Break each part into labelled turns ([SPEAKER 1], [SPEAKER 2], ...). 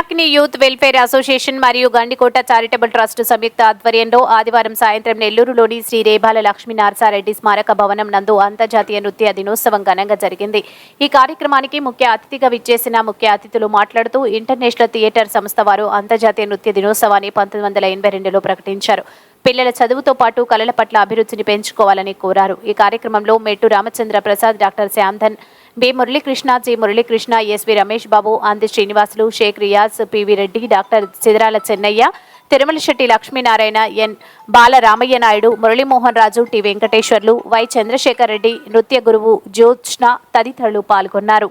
[SPEAKER 1] Pinakini youth welfare association మరియు Gandikota charitable trust సంయుక్త ఆధ్వర్యంలో ఆదివారం సాయంత్రం నెల్లూరులోని శ్రీ రేబాల లక్ష్మీ నారసారెడ్డి స్మారక భవనం నందు అంతర్జాతీయ నృత్య దినోత్సవం ఘనంగా జరిగింది. ఈ కార్యక్రమానికి ముఖ్య అతిథిగా విచ్చేసిన ముఖ్య అతిథులు మాట్లాడుతూ ఇంటర్నేషనల్ థియేటర్ సంస్థ వారు అంతర్జాతీయ నృత్య దినోత్సవాన్ని పంతొమ్మిది వందల ఎనభై రెండులో ప్రకటించారు. పిల్లల చదువుతో పాటు కళల పట్ల అభిరుచిని పెంచుకోవాలని కోరారు. ఈ కార్యక్రమంలో Mettu Ramachandra Prasad doctor Shyamdhan B. Muralikrishna G. Muralikrishna S V Ramesh Babu Andi Srinivasulu Sheikh Riyaz P V Reddy doctor Sidarala Chennaiah Tirumala Setty Lakshminarayana N. Balaramaiah Naidu Muralimohan Raju T. Venkateswarlu Y. Chandrasekhar Reddy నృత్య గురువు జ్యోత్స్న తదితరులు పాల్గొన్నారు.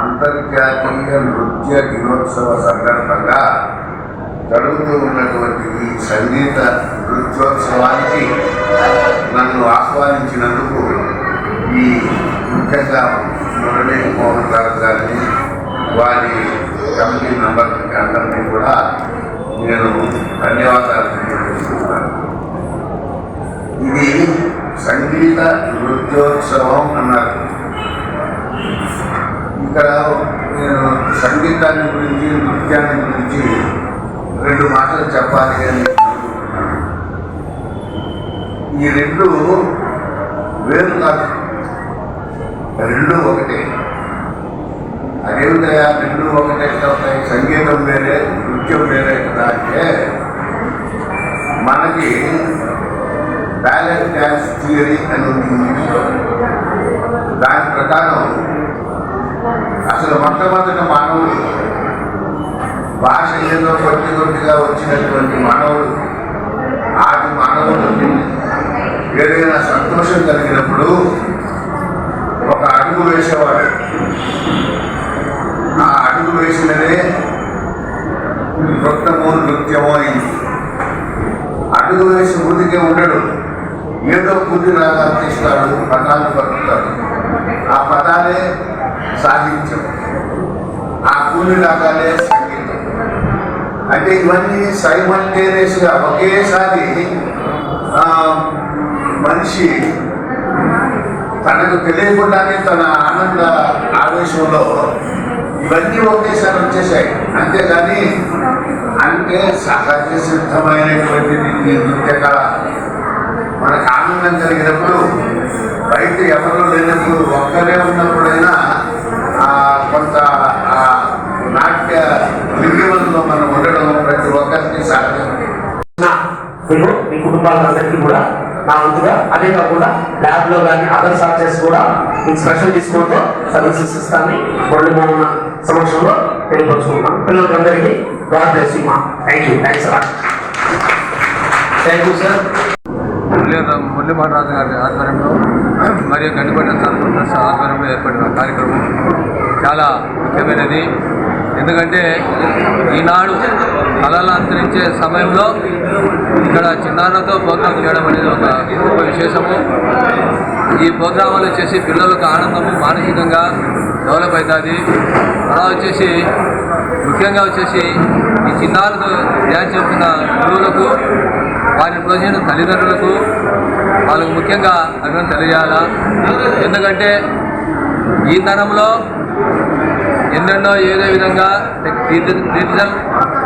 [SPEAKER 2] అంతర్జాతీయ నృత్య దినోత్సవ సందర్భంగా జరుగుతూ ఉన్నటువంటి ఈ సంగీత నృత్యోత్సవానికి నన్ను ఆహ్వానించినందుకు ఈ ముఖ్యంగా మురళీ మోహన్ గారు గారిని వారి కమిటీ మెంబర్లకి అందరినీ కూడా నేను ధన్యవాదాలు తెలియజేస్తున్నాను. ఇది సంగీత నృత్యోత్సవం అన్నారు. ఇక్కడ నేను సంగీతాన్ని గురించి నృత్యాన్ని గురించి రెండు మాటలు చెప్పాలి అని ఈ రెండు వేరు కాదు. రెండు ఒకటే. అదేవిధంగా రెండు ఒకటే ఉంటాయి అవుతాయి సంగీతం వేరే నృత్యం వేరే కదా అంటే మనకి బ్యాలెన్స్ డ్యాన్స్ థియరీ అని ఉంది. ఇంగ్లీష్లో దాని ప్రకారం అసలు మొట్టమొదటి మానవుడు భాష ఏదో కొద్ది కొట్టిగా వచ్చినటువంటి మానవుడు ఆది మానవుడు ఏదైనా సంతోషం కలిగినప్పుడు ఒక అడుగు వేసేవాడు. ఆ అడుగు వేసినదే నృత్యము నృత్యము అయింది అడుగు వేసి ముందుకే ఉండడు. ఏదో బుద్ధి రాగాలు తీస్తాడు పదాలు పట్టుతాడు ఆ పదాలే సాహిత్యం. ఆ కూలి రాగాలే అంటే ఇవన్నీ సైమల్టేనియస్గా ఒకేసారి మనిషి తనకు తెలియకుండానే తన ఆనంద ఆవేశంలో ఇవన్నీ ఒకేసారి వచ్చేసాయి. అంతేకాని అంటే సహజ సిద్ధమైనటువంటిది ఈ నృత్య కళ. మనకు ఆనందం కలిగినప్పుడు బయట ఎవరు లేనప్పుడు ఒక్కరే ఉన్నప్పుడైనా కొంత ఆ నాట్య విలువల్లో మనం ఉండడం ప్రతి ఒక్కరికి సహజం
[SPEAKER 3] నా మీరు మీ కుటుంబాలందరికీ కూడా నా ముందుగా అదే కాకుండా ల్యాబ్లో కానీ అదర్ సబ్జెక్ట్స్ కూడా మీకు స్పెషల్ డిస్కౌంట్తో సర్వీసెస్ ఇస్తానని మురళీమోహన్ సమక్షంలో తెలియపరుచుకుంటున్నాను. పిల్లలందరికీ గాడ్ బ్లెస్ యూ మా thank you thanks sir
[SPEAKER 4] thank you sir Murali Muralimohan గారి ఆధ్వర్యంలో మరియు గండిపట్ల చదువు ఆధ్వర్యంలో ఏర్పడిన కార్యక్రమం చాలా ముఖ్యమైనది. ఎందుకంటే ఈనాడు కళలు అంతరించే సమయంలో ఇక్కడ చిన్నారులతో ప్రోగ్రాం చేయడం అనేది ఒక గొప్ప విశేషము. ఈ ప్రోగ్రాములు వచ్చేసి పిల్లలకు ఆనందము మానసికంగా డెవలప్ అవుతుంది. అలా వచ్చేసి ముఖ్యంగా వచ్చేసి ఈ చిన్నారులకు డ్యాన్స్ చెప్తున్న గురువులకు వారిని ప్రోత్సహించిన తల్లిదండ్రులకు వాళ్ళకు ముఖ్యంగా అభినందన తెలియజేయాలా ఎందుకంటే ఈ తరంలో ఎన్నెన్నో ఏదో విధంగా డిజిటల్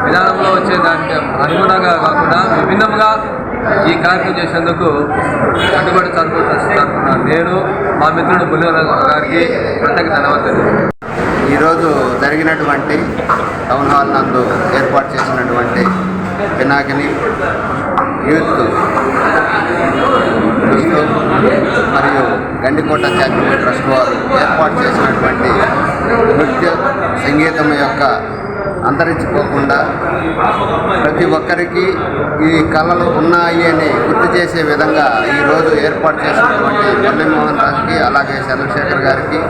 [SPEAKER 4] విధానంలో వచ్చే దానికి అనుగుణంగా కాకుండా విభిన్నంగా ఈ కార్యక్రమం చేసేందుకు కట్టుబడి తరపు తరపున నేను మా మిత్రుడు బుల్లి గారికి ప్రత్యేక ధన్యవాదాలు.
[SPEAKER 5] ఈరోజు జరిగినటువంటి టౌన్ హాల్ నందు ఏర్పాటు చేసినటువంటి పినాకిని యూత్ మరియు గండికోట చారిటబుల్ ట్రస్ట్ వారు ఏర్పాటు చేసినటువంటి సంగీతం యొక్క అంతరించిపోకుండా ప్రతి ఒక్కరికి ఈ కళలు ఉన్నాయి అని గుర్తు చేసే విధంగా ఈరోజు ఏర్పాటు చేసినటువంటి మురళీమోహన్ రాజుకి అలాగే చంద్రశేఖర్ గారికి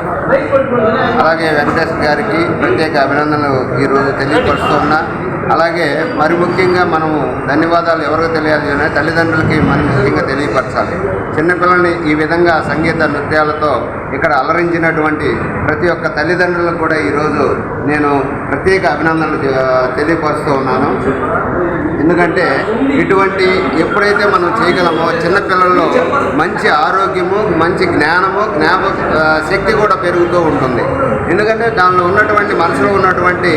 [SPEAKER 5] అలాగే వెంకటేష్ గారికి ప్రత్యేక అభినందనలు ఈరోజు తెలియపరుస్తున్నా అలాగే మరి ముఖ్యంగా మనము ధన్యవాదాలు ఎవరికి తెలియాలి అనే తల్లిదండ్రులకి మనం ముఖ్యంగా తెలియపరచాలి. చిన్నపిల్లల్ని ఈ విధంగా సంగీత నృత్యాలతో ఇక్కడ అలరించినటువంటి ప్రతి ఒక్క తల్లిదండ్రులకు కూడా ఈరోజు నేను ప్రత్యేక అభినందనలు తెలియపరుస్తూ ఉన్నాను. ఎందుకంటే ఇటువంటి ఎప్పుడైతే మనం చేయగలమో చిన్నపిల్లల్లో మంచి ఆరోగ్యము మంచి జ్ఞానము జ్ఞాప శక్తి కూడా పెరుగుతూ ఉంటుంది. ఎందుకంటే దానిలో ఉన్నటువంటి మనసులో ఉన్నటువంటి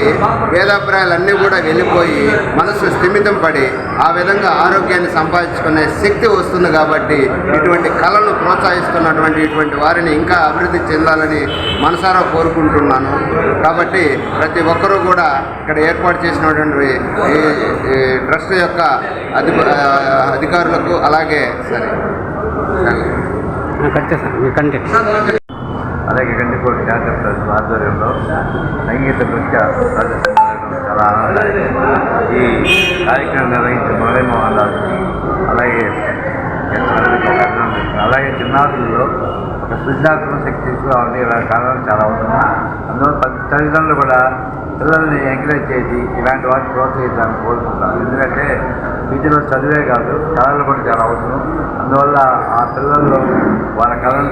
[SPEAKER 5] వేదాభిప్రాయాలన్నీ కూడా వెళ్ళిపోయి మనసు స్థిమితం పడి ఆ విధంగా ఆరోగ్యాన్ని సంపాదించుకునే శక్తి వస్తుంది కాబట్టి ఇటువంటి కళను ప్రోత్సహిస్తున్నటువంటి ఇటువంటి వారిని ఇంకా అభివృద్ధి చెందాలని మనసారా కోరుకుంటున్నాను. కాబట్టి ప్రతి ఒక్కరూ కూడా ఇక్కడ ఏర్పాటు చేసినటువంటి ఈ ట్రస్ట్ యొక్క అధి అధికారులకు అలాగే సరే.
[SPEAKER 6] అలాగే గండికోట జాతర ప్రజల ఆధ్వర్యంలో సంగీత నృత్య ప్రదర్శన చాలా ఆనందాన్ని ఈ కార్యక్రమం నిర్వహించిన మురళీమోహన్ రాజు అలాగే అలాగే చిన్నారులలో ఒక సృజనాత్మక శక్తి తీసుకురావాలని ఇలాంటి కారణం చాలా అవసరం అందువల్ల తల్లిదండ్రులు కూడా పిల్లల్ని ఎంకరేజ్ చేసి ఇలాంటి వాటిని ప్రోత్సహించాలని కోరుకుంటాను ఎందుకంటే వీటిలో చదివే కాదు కళలు కూడా చాలా అవసరం. అందువల్ల ఆ పిల్లల్లో వాళ్ళ కళలు